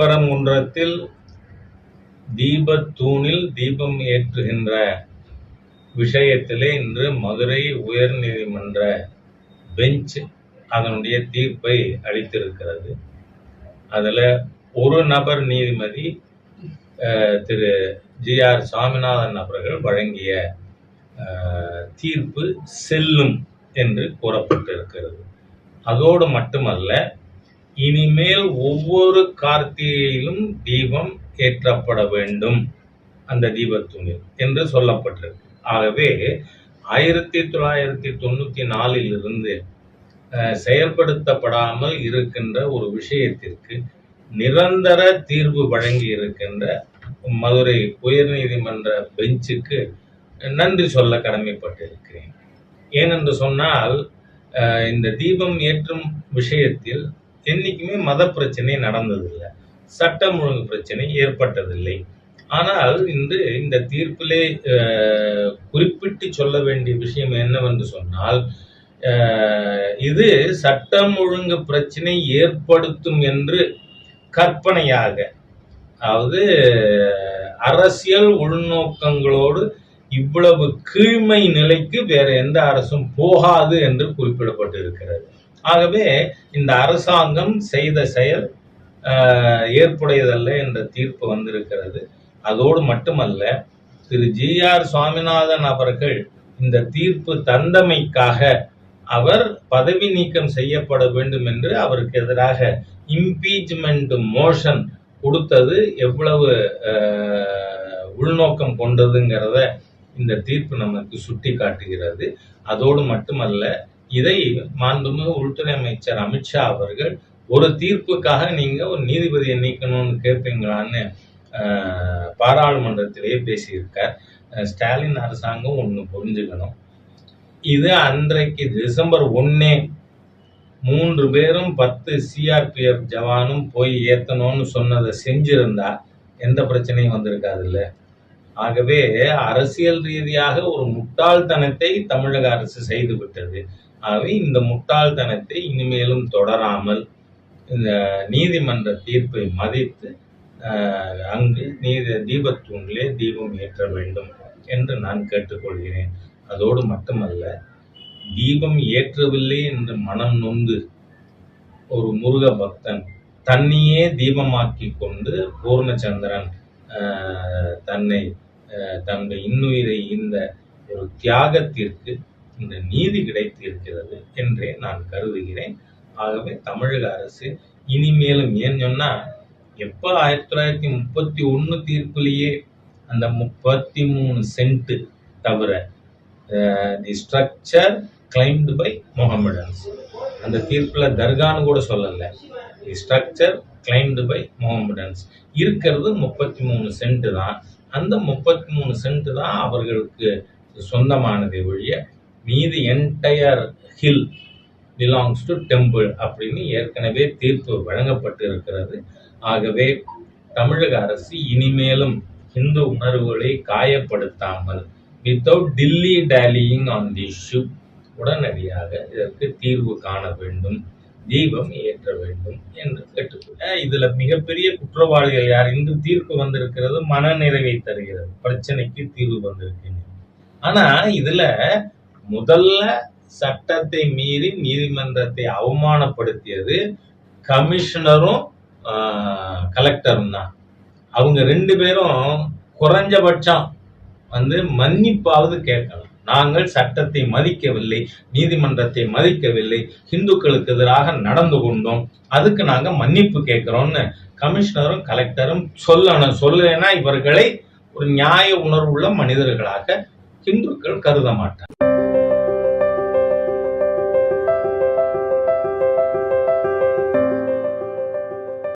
திருப்பரங்குன்றத்தில் தீபத்தூணில் தீபம் ஏற்றுகின்ற விஷயத்திலே இன்று மதுரை உயர்நீதிமன்ற பெஞ்ச் அதனுடைய தீர்ப்பை அளித்திருக்கிறது. அதில் ஒரு நபர் நீதிபதி திரு ஜி ஆர் சுவாமிநாதன் அவர்கள் வழங்கிய தீர்ப்பு செல்லும் என்று கூறப்பட்டிருக்கிறது. அதோடு மட்டுமல்ல இனிமேல் ஒவ்வொரு கார்த்திகையிலும் தீபம் ஏற்றப்பட வேண்டும். அந்த தீபத்துணில் என்று சொல்லப்பட்டிருக்கு. ஆகவே ஆயிரத்தி தொள்ளாயிரத்தி தொண்ணூத்தி நாலில் இருந்து செயல்படுத்தப்படாமல் இருக்கின்ற ஒரு விஷயத்திற்கு நிரந்தர தீர்வு வழங்கி இருக்கின்ற மதுரை உயர்நீதிமன்ற பெஞ்சுக்கு நன்றி சொல்ல கடமைப்பட்டிருக்கிறேன். ஏனென்று சொன்னால் இந்த தீபம் ஏற்றும் விஷயத்தில் என்னைக்குமே மத பிரச்சனை நடந்ததில்லை. சட்டம் ஒழுங்கு பிரச்சனை ஏற்பட்டதில்லை. ஆனால் இன்று இந்த தீர்ப்பிலே குறிப்பிட்டு சொல்ல வேண்டிய விஷயம் என்னவென்று சொன்னால் இது சட்டம் ஒழுங்கு பிரச்சனை ஏற்படுத்தும் என்று கற்பனையாக அதாவது அரசியல் உள்நோக்கங்களோடு இவ்வளவு கீழ்மை நிலைக்கு வேற எந்த அரசும் போகாது என்று குறிப்பிடப்பட்டிருக்கிறது. ஆகவே இந்த அரசாங்கம் செய்த செயல் ஏற்புடையதல்ல என்ற தீர்ப்பு வந்திருக்கிறது. அதோடு மட்டுமல்ல திரு ஜி ஆர் சுவாமிநாதன் அவர்கள் இந்த தீர்ப்பு தந்தமைக்காக அவர் பதவி நீக்கம் செய்யப்பட வேண்டும் என்று அவருக்கு எதிராக இம்பீச்மெண்ட் மோஷன் கொடுத்தது எவ்வளவு உள்நோக்கம் கொண்டதுங்கிறத இந்த தீர்ப்பு நமக்கு சுட்டி காட்டுகிறது அதோடு மட்டுமல்ல இதை மாண்புமிகு உள்துறை அமைச்சர் அமித்ஷா அவர்கள் ஒரு தீர்ப்புக்காக நீங்க ஒரு நீதிபதியை நீக்கணும்னு கேட்பீங்களான்னு பாராளுமன்றத்திலேயே பேசியிருக்கார். ஸ்டாலின் அரசாங்கம் ஒன்று புரிஞ்சுக்கணும். இது அன்றைக்கு டிசம்பர் ஒன்னே மூன்று பேரும் பத்து சிஆர்பிஎஃப் ஜவானும் போய் ஏத்தணும்னு சொன்னதை செஞ்சிருந்தா எந்த பிரச்சனையும் வந்திருக்காது இல்லை? ஆகவே அரசியல் ரீதியாக ஒரு முட்டாள்தனத்தை தமிழக அரசு செய்து விட்டது. ஆகவே இந்த முட்டாள்தனத்தை இனிமேலும் தொடராமல் இந்த நீதிமன்ற தீர்ப்பை மதித்து அங்கு நீதி தீபத்தூண்டிலே தீபம் ஏற்ற வேண்டும் என்று நான் கேட்டுக்கொள்கிறேன். அதோடு மட்டுமல்ல தீபம் ஏற்றவில்லை என்று மனம் நொந்து ஒரு முருக பக்தன் தன்னையே தீபமாக்கி கொண்டு பூர்ணச்சந்திரன் தன்னை தங்கள் இன்னுயிரை இந்த ஒரு தியாகத்திற்கு இந்த நீதி கிடைத்திருக்கிறது என்றே நான் கருதுகிறேன். ஆகவே தமிழக அரசு இனிமேலும் ஏன் சொன்னா எப்போ ஆயிரத்தி தொள்ளாயிரத்தி முப்பத்தி ஒன்று தீர்ப்புலயே அந்த முப்பத்தி மூணு சென்ட் தவிர the structure claimed by Mohammedans அந்த தீர்ப்பில் தர்கான்னு கூட சொல்லலை. The structure claimed by Mohammedans இருக்கிறது முப்பத்தி மூணு சென்ட் தான். அந்த முப்பத்தி மூணு சென்ட் தான் அவர்களுக்கு சொந்தமானதை ஒழிய மீதி entire hill belongs to temple அப்படின்னு ஏற்கனவே தீர்ப்பு வழங்கப்பட்டு இருக்கிறது ஆகவே தமிழக அரசு இனிமேலும் இந்து உணர்வுகளை காயப்படுத்தாமல் without dilly dallying on the issue உடனடியாக இதற்கு தீர்வு காண வேண்டும். தீபம் ஏற்ற வேண்டும் என்று கேட்டுக்கொள்ள இதுல மிகப்பெரிய குற்றவாளிகள் யார்? இன்று தீர்ப்பு வந்திருக்கிறது மனநிறைவை தருகிறது. பிரச்சனைக்கு தீர்வு வந்திருக்கிறது ஆனா இதுல முதல்ல சட்டத்தை மீறி நீதிமன்றத்தை அவமானப்படுத்தியது கமிஷனரும் கலெக்டரும் தான். அவங்க ரெண்டு பேரும் குறைஞ்சபட்சம் வந்து மன்னிப்பாவது கேட்கலாம். நாங்கள் சட்டத்தை மதிக்கவில்லை நீதிமன்றத்தை மதிக்கவில்லை இந்துக்களுக்கு எதிராக நடந்து கொண்டோம். அதுக்கு நாங்க மன்னிப்பு கேட்கிறோம்னு கமிஷனரும் கலெக்டரும் சொல்லணும். சொல்லலைன்னா இவர்களை ஒரு நியாய உணர்வுள்ள மனிதர்களாக இந்துக்கள் கருத மாட்டாங்க.